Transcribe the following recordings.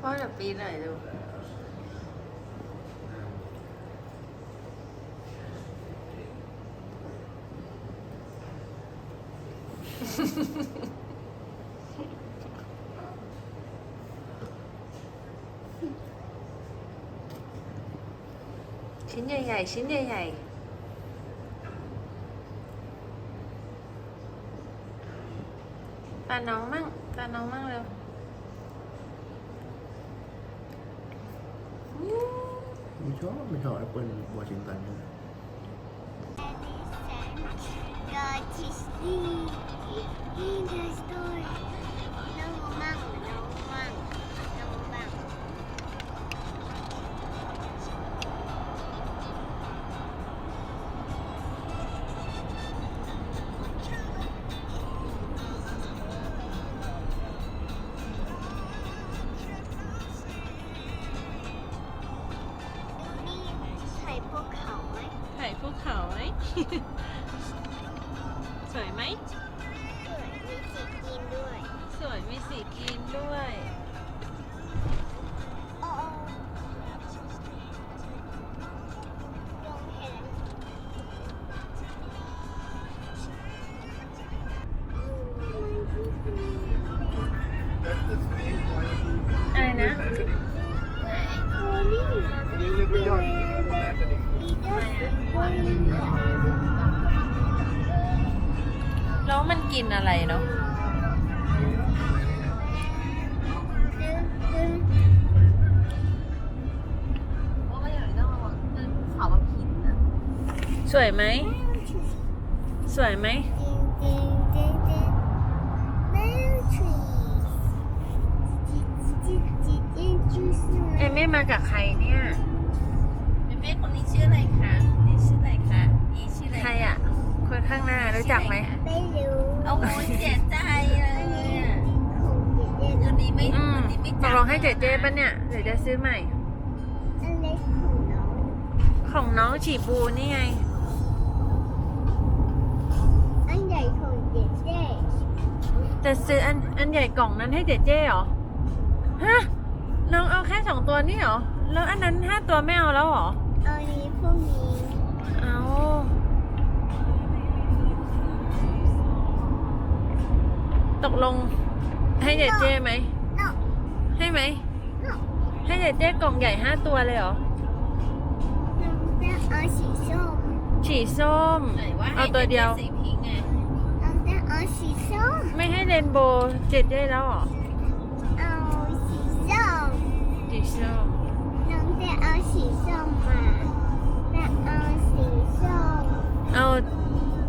พ่อจะปีนหน่อยดูชิ้นใหญ่ๆชิ้นใหญ่ๆาน้องมั่งตาน้องมั่งเร็วไม่ชอบไม่ชอบแอปเปิลวอชิงตันเลย Got to see in the store. สวยไหม สวยมีสีกินด้วย สวยมีสีกรีนด้วย กินอะไรเนาะสวยไหม สวยไหม เอมไม่มากับใครเนี่ยเมคนนี้ชื่ออะไรคะ นี่ชื่ออะไรคะอีชื่ออะไร ใครอะ คนข้างหน้ารู้จักไหมไม่รู้โอ้โหเสียใจเลยอะคนนี้ไม่อืคมนนี้ไม่ตจักลงให้เจเจปะเนี่ยเดี๋ยวจะซื้อใหม่ อันเล็กของน้องของน้องฉีบูนี่ไง อันใหญ่ของเด็กเด็กจะซื้ออันอันใหญ่กล่องนั้นให้เจเจเหรอ ฮะ น้องเอาแค่สองตัวนี่เหรอ แล้วอันนั้นห้าตัวไม่เอาแล้วเหรอ เอานี้พวกนี้ เอา ตกลงให้เจเจไหมเนาะให้ไหมเนาะให้เจเจกล่องใหญ่ห้าตัวเลยเหรอน้องจะเอาสีส้มฉี่ส้ม ไหนว่าเอาตัวเดียวสีพิงค์ไงน้องจะเอาสีส้มไม่ให้เรนโบว์เจเจแล้วเหรอเอาสีส้มฉี่ส้มน้องจะเอาสีส้มมาจะเอาสีส้มเอา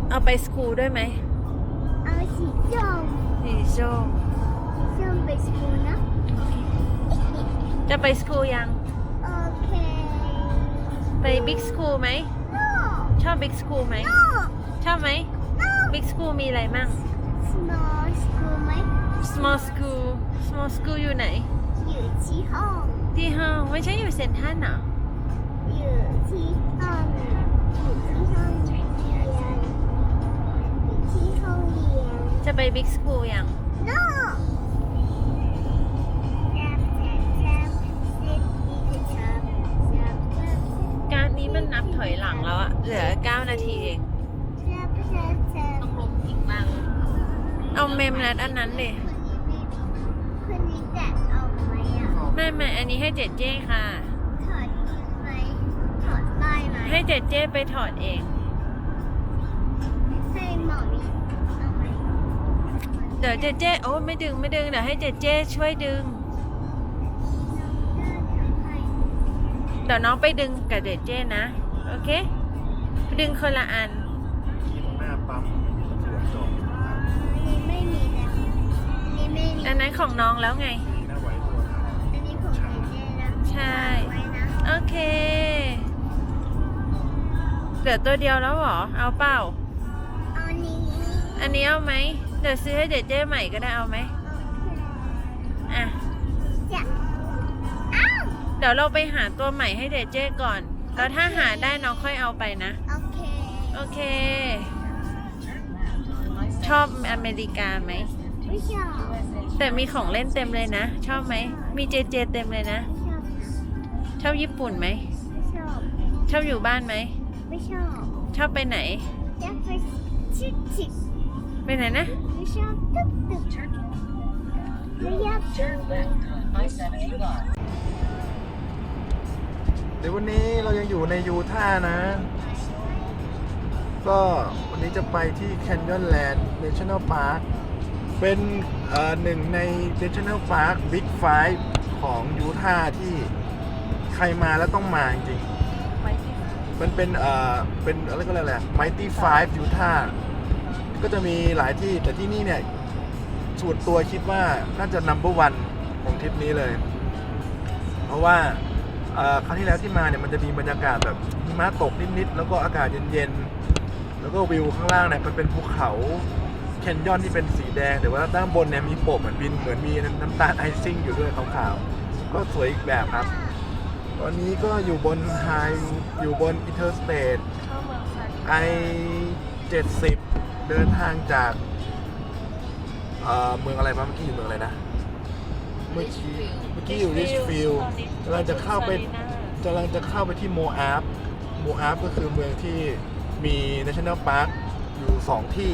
เอาไปสคูลด้วยไหมเอาสีส้ม สีส้มสีส้มไปสกูลนะจะไปสคูลยัง โอเค ไปบิ๊กสคูลไหมโน่ชอบบิ๊กสคูลไหมโน่ชอบไหมโน่บิ๊กสคูลมีอะไรมั่ง small school ไหม small school small school อยู่ไหน อยู่ที่ห้อง ที่ห้องไม่ใช่อยู่เซนทรันเหรออยู่ที่ห้องอยู่ที่ห้องเรียนอยู่ที่ห้องเรียน จะไปบิ๊กสคูลยัง No! Tap, tap, tap. Sit in the tub. Tap, tap, การดนี้มันนับถอยหลังแล้วอะเหลือ 9 นาทีเอง tap, tap, tap. ต้องลงอีกบ้างเอาเมมนัดอันนั้นเลยคนนี้จะเอาไหมอะไม่ไม่อันนี้ให้เจเจค่ะ ถอดไหมถอดได้ไหมให้เจเจไปถอดเอง ให้หมอมีเอาไหม เดี๋ยวเจเจโอ้ไม่ดึงไม่ดึงเดี๋ยวให้เจเจช่วยดึง เดี๋ยวน้องไปดึงกับเจเจนะ โอเค ดึงคนละอันขี่ตรงหน้าปั๊มมีตำรวจจอดอันนี้ไม่มีแล้วอันนี้ไม่มีอันนั้นของน้องแล้วไง มีหน้าไว้ตัวนะอันนี้ของเจเจนะใช่ ไว้นะโอเคเหลือตัวเดียวแล้วเหรอ เอาเปล่า เอาอันนี้อันนี้เอาไหม เดี๋ยวซื้อให้เจเจใหม่ก็ได้เอาไหมอะจะอ้าวเดี๋ยวเราไปหาตัวใหม่ให้เจเจก่อน แล้วถ้าหาได้น้องค่อยเอาไปนะ โอเค โอเคโชอบอเมริกาไหม ไม่ชอบ แต่มีของเล่นเต็มเลยนะ ชอบไหม มีเจเจเต็มเลยนะ ไม่ชอบชอบญี่ปุ่นไหม ไม่ชอบ ชอบอยู่บ้านไหม ไม่ชอบชอบไปไหนอยากไปชิคชิค ไปไหนนะ เดี๋ยววันนี้เรายังอยู่ในยูทาห์นะ ก็วันนี้จะไปที่ Canyon Land National Park เป็นหนึ่งใน National Park Big Five ของยูทาห์ที่ใครมาแล้วต้องมาจริง มันเป็น เอ่อ เป็นอะไรก็แล้วแหละ Mighty Five ยูทาห์ ก็จะมีหลายที่แต่ที่นี่เนี่ยส่วนตัวคิดว่าน่าจะ number one ของทริปนี้เลย เพราะว่าเอ่อครั้งที่แล้วที่มาเนี่ยมันจะมีบรรยากาศแบบหิมะตกนิดๆแล้วก็อากาศเย็นๆ แล้วก็วิวข้างล่างเนี่ยมันเป็นภูเขาแคนยอนที่เป็นสีแดง แต่ว่าด้านบนเนี่ยมีโปะเหมือนบินเหมือนมีน้ำตาลไอซิ่งอยู่ด้วยขาวๆก็สวยอีกแบบครับ ตอนนี้ก็อยู่บนไฮอยู่บนอินเตอร์สเตทไอ70 เดินทางจากเอ่อเมืองอะไรมาเมื่อกี้อยู่เมืองอะไรนะ เมื่อกี้เมื่อกี้อยู่ริชฟิลกำลังจะเข้าไป กำลังจะเข้าไปที่โมอาฟ โมอาฟก็คือเมืองที่มี National Park อยู่ 2 ที่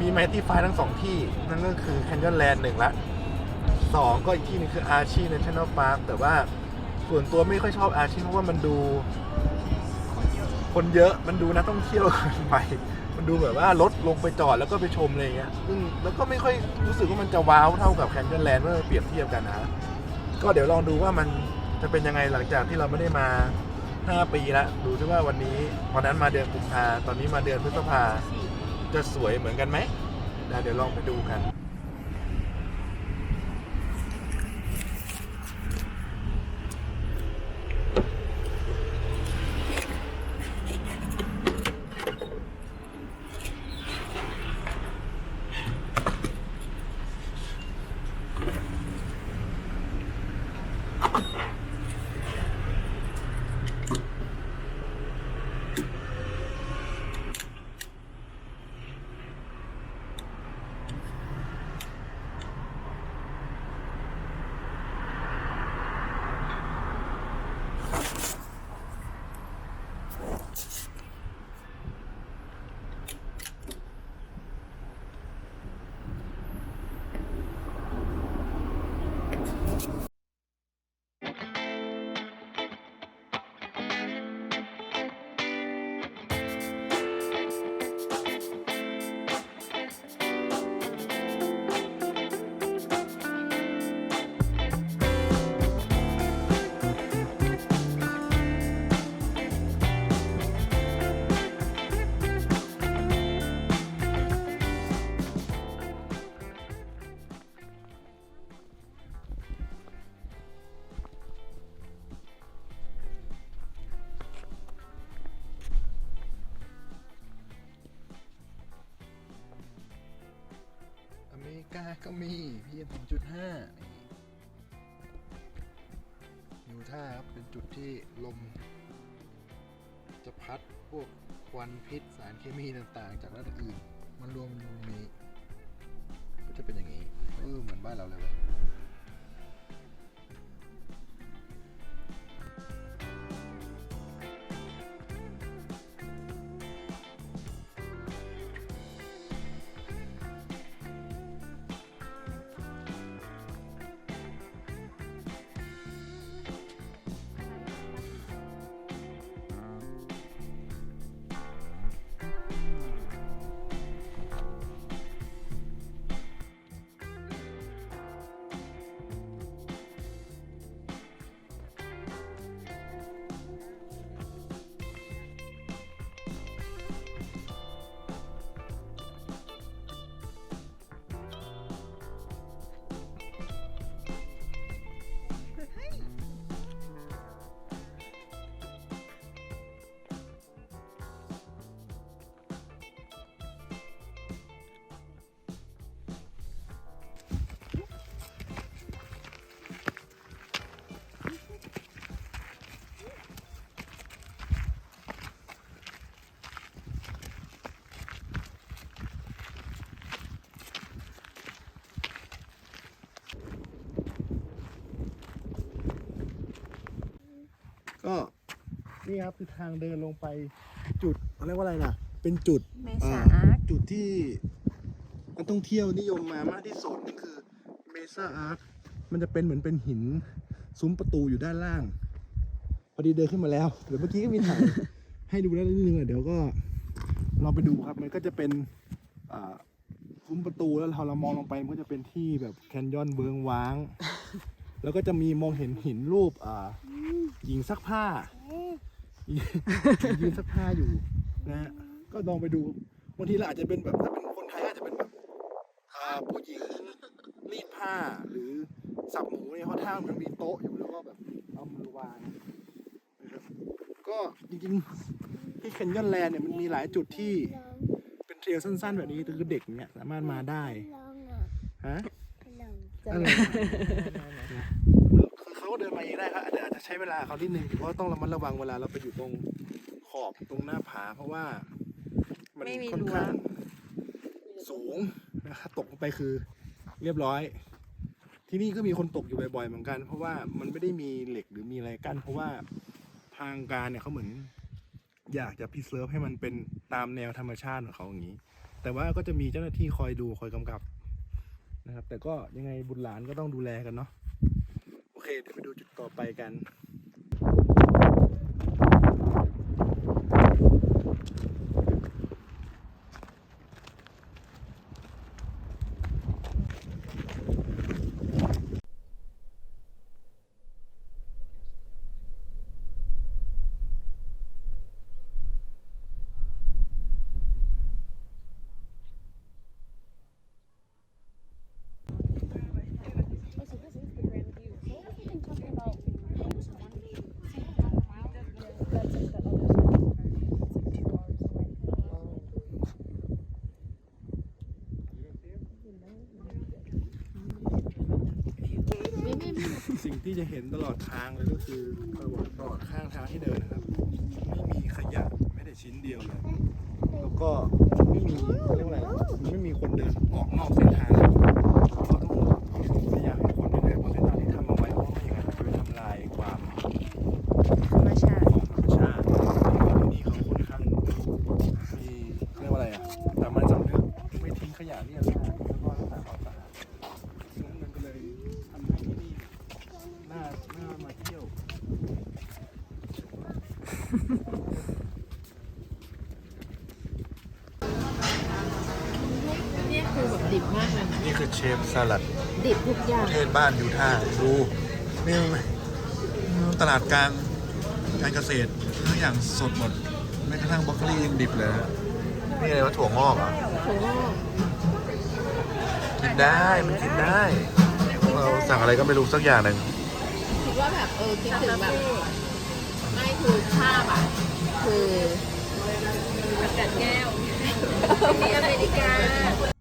มีไมตี้ไฟทั้ง 2 ที่ นั่นก็คือ Canyon Land หนึ่งละสองก็อีกที่หนึงคืออาชี National Park แต่ว่าส่วนตัวไม่ค่อยชอบอาชีเพราะว่ามันดูคนเยอะ มันดูนักท่องเที่ยวเกินไป มันดูแบบว่ารถลงไปจอดแล้วก็ไปชมอะไรเงี้ยซึ่งแล้วก็ไม่ค่อยรู้สึกว่ามันจะว้าวเท่ากับแคนยอนแลนด์เมื่อเปรียบเทียบกันนะ ก็เดี๋ยวลองดูว่ามันจะเป็นยังไงหลังจากที่เราไม่ได้มา 5 ปีละดูซิว่าวันนี้วันนั้นมาเดือนกุมภาตอนนี้มาเดือนพฤษภาจะสวยเหมือนกันไหมเดี๋ยวลองไปดูกัน ก็มี PM 2.5นี่ยูท่าครับเป็นจุดที่ลม จะพัดพวกควันพิษสารเคมีต่างๆ จากรัฐอื่น มันรวมอยู่นี้ ก็จะเป็นอย่างนี้เออเหมือนบ้านเราเลยเว้ย นี่ครับคือทางเดินลงไปจุดเขาเรียกว่าอะไรล่ะเป็นจุดเมเอ่ษาอจุดที่นักท่องเที่ยวนิยมมามากที่สุดนั่นคือเมซ่าอาร์คมันจะเป็นเหมือนเป็นหินซุ้มประตูอยู่ด้านล่าง พอดีเดินขึ้นมาแล้วเดี๋ยวเมื่อกี้ก็มีถ่าย ให้ดูแล้วนิดนึงอะเดี๋ยวก็ลองไปดูครับมันก็จะเป็นอ่าซุ้มประตูแล้วเราเรามองลงไปมันก็จะเป็นที่แบบแคนยอนเบืองว้าง แล้วก็จะมีมองเห็นหินรูปอ่า หญิงซักผ้ายืนซักผ้าอยู่นะฮะก็ลองไปดูบางทีเราอาจจะเป็นแบบถ้าเป็นคนไทยอาจจะเป็นแบบอ่าผู้หญิงรีดผ้าหรือสับหมูเนี่ยเขาท่ามันมีโต๊ะอยู่แล้วก็แบบเอามือวางนะครับก็จริงๆที่เคนยอนแลนด์เนี่ยมันมีหลายจุดที่เป็นเทรลสั้น ๆ แบบนี้คือเด็กเนี่ยสามารถมาได้ลองอะฮะลองอะไรคือเขา ก็เดินมาเองได้ครับอาจจะอาจจะใช้เวลาเขานิดนึงเพราะว่าต้องระมัดระวังเวลาเราไปอยู่ตรงขอบตรงหน้าผา เพราะว่า มันไม่มีค่อนรั้วข้างสูงนะครับตกลงไปคือเรียบร้อย ที่นี่ก็มีคนตกอยู่บ่อยๆเหมือนกัน เพราะว่ามันไม่ได้มีเหล็กหรือมีอะไรกั้นเพราะว่าทางการเนี่ยเขาเหมือน อยากจะพิเศษให้มันเป็นตามแนวธรรมชาติของเขาอย่างนี้ แต่ว่าก็จะมีเจ้าหน้าที่คอยดูคอยกำกับนะครับ แต่ก็ยังไงบุตรหลานก็ต้องดูแลกันเนาะ ษเดี๋ยวไปดูจุดต่อไปกัน งที่จะเห็นตลอดทางเลยก็คือตลอดตลอดข้างทางที่เดินนะครับ ไม่มีขยะไม่ได้ชิ้นเดียวเลย แล้วก็ไม่มีเขาเรียกว่าอะไรมันไม่มีคนเดินออกนอกเส้นทางเลยเขาต้องพยายามให้คนเดินบนเส้นทางที่ทำเอาไว้เพราะว่าไม่อย่างนั้นจะไปทำลายความ ธรรมชาติ ของธรรมชาติที่นี่เขาค่อนข้างมีเรียกว่าอะไรอะแต่มันสำนึกไม่ทิ้งขยะเรียราดแล้วก็รักษาความสะอาดซึ่งมันก็เลยทำให้ที่นี่น่าน่ามาเที่ยว เนี่ยคือแบบดิบมากเลย นี่คือเช ฟสลัดดิบทุกอย่าง ประเทศบ้านยูท่าห์ดูนี่ตลาดกลางการเกษตรทุกอย่างสดหมดแม้กระทั่งบรอกโคลียังดิบเลยนะนี่อะไรวะถั่วงอกเหรอะโอ้โหกินได้มันกินได้เราสั่งอะไรก็ไม่รู้สักอย่างหนึ่งคิดว่าแบบเออคิดถึงแบบไม่คือภาพอะคือกัดแก้วที่อเมริกา